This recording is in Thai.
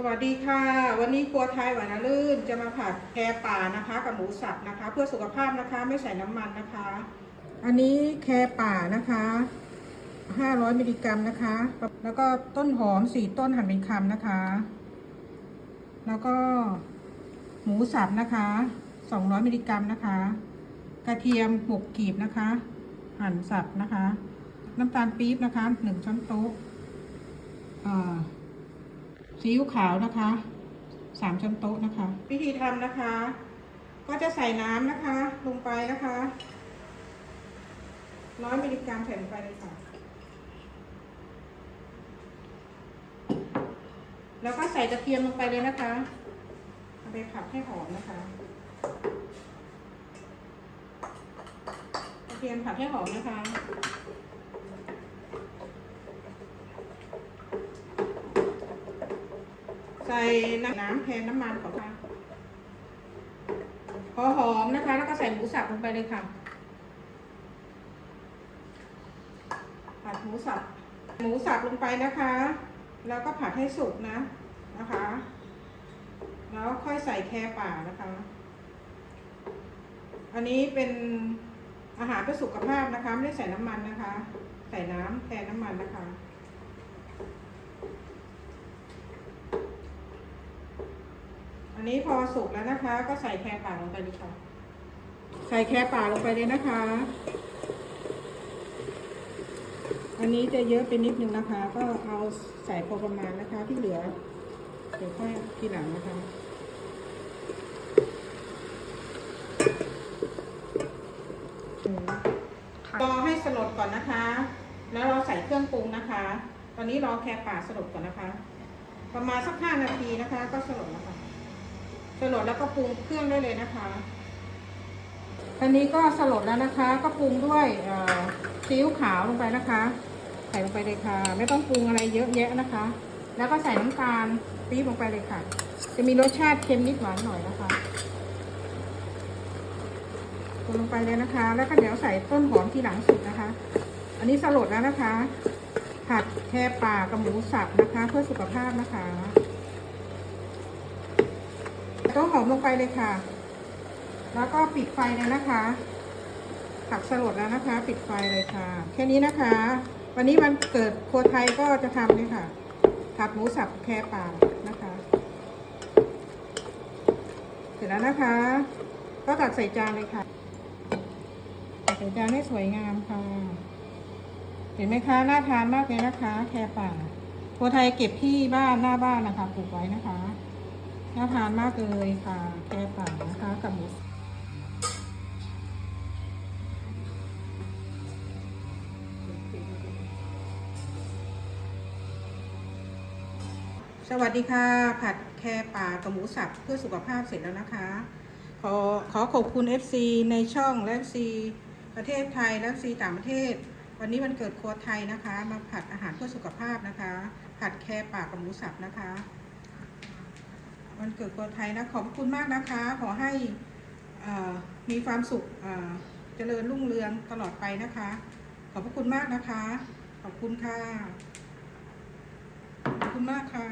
สวัสดีค่ะ วันนี้ครัวไทยหวานนะลื่นจะมาผัดแกป่านะคะ กับหมูสับนะคะ เพื่อสุขภาพนะคะไม่ใส่น้ำมันนะคะ อันนี้แคป่านะคะ 500มิลลิกรัมนะคะ แล้วก็ต้นหอมสี่ต้นหั่นเป็นคำนะคะ แล้วก็หมูสับนะคะ 200มิลลิกรัมนะคะ กระเทียม6กีบนะคะ หั่นสับนะคะ น้ำตาลปี๊บนะคะ1ช้อนโต๊ะอ่า ซีอิ๊วขาวนะคะสามช้อนโต๊ะนะคะ วิธีทำนะคะ ก็จะใส่น้ำนะคะ ลงไปนะคะร้อยมิลลิกรัมใส่ลงไปเลยค่ะ แล้วก็ใส่กระเทียมลงไปเลยนะคะเอาไปผัดให้หอมนะคะกระเทียมผัดให้หอมนะคะ ใส่น้ำแทนน้ำมันของค่ะพอหอมนะคะ แล้วก็ใส่หมูสับลงไปเลยค่ะผัดหมูสับ หมูสับลงไปนะคะ แล้วก็ผัดให้สุกนะนะคะ แล้วค่อยใส่แครป่านะคะ อันนี้เป็นอาหารเพื่อสุขภาพนะคะ ไม่ได้ใส่น้ำมันนะคะ ใส่น้ำแทนน้ำมันนะคะ อันนี้พอสุกแล้วนะคะ ก็ใส่แครป่าลงไปเลยค่ะ ใส่แครป่าลงไปเลยนะคะ อันนี้จะเยอะไปนิดนึงนะคะ ก็เอาใส่พอประมาณนะคะที่เหลือเดี๋ยวค่อยทีหลังนะคะรอให้สลดก่อนนะคะ แล้วเราใส่เครื่องปรุงนะคะ ตอนนี้รอแครป่าสลดก่อนนะคะ ประมาณสักห้านาทีนะคะ ก็สลดแล้วค่ะ สลดแล้วก็ปรุงเครื่องได้เลยนะคะอันนี้ก็สลดแล้วนะคะ ก็ปรุงด้วยซีอิ๊วขาวลงไปนะคะใส่ลงไปเลยค่ะ ไม่ต้องปรุงอะไรเยอะแยะนะคะ แล้วก็ใส่น้ำตาลปี๊บลงไปเลยค่ะ จะมีรสชาติเค็มนิดหวานหน่อยนะคะปรุงลงไปเลยนะคะ แล้วก็เดี๋ยวใส่ต้นหอมทีหลังสุดนะคะ อันนี้สลดแล้วนะคะ ผัดแค่ปลากับหมูสับนะคะ เพื่อสุขภาพนะคะ ต้นหอมลงไปเลยค่ะ แล้วก็ปิดไฟเลยนะคะผักสลดแล้วนะคะ ปิดไฟเลยค่ะ แค่นี้นะคะ วันนี้วันเกิดครัวไทยก็จะทำเลยค่ะผัดหมูสับแค่ป่านะคะ เสร็จแล้วนะคะ ก็ตักใส่จานเลยค่ะตักใส่จานให้สวยงามค่ะ เห็นไหมคะน่าทานมากเลยนะคะ แค่ป่าครัวไทยเก็บที่บ้านหน้าบ้านนะคะปลูกไว้นะคะ น่าทานมากเลยค่ะ แกป่านะคะกับหมูสวัสดีค่ะ ผัดแครป่ากับหมูสับเพื่อสุขภาพเสร็จแล้วนะคะ ขอขอขอบคุณ FC ในช่องและ FC ประเทศไทยและ FC ต่างประเทศ วันนี้วันเกิดครัวไทยนะคะ มาผัดอาหารเพื่อสุขภาพนะคะ ผัดแครป่ากับหมูสับนะคะ วันเกิดคนไทยนะขอบคุณมากนะคะ ขอให้เอ่อมีความสุขเอ่อเจริญรุ่งเรืองตลอดไปนะคะ ขอบพระคุณมากนะคะ ขอบคุณค่ะ ขอบคุณมากค่ะ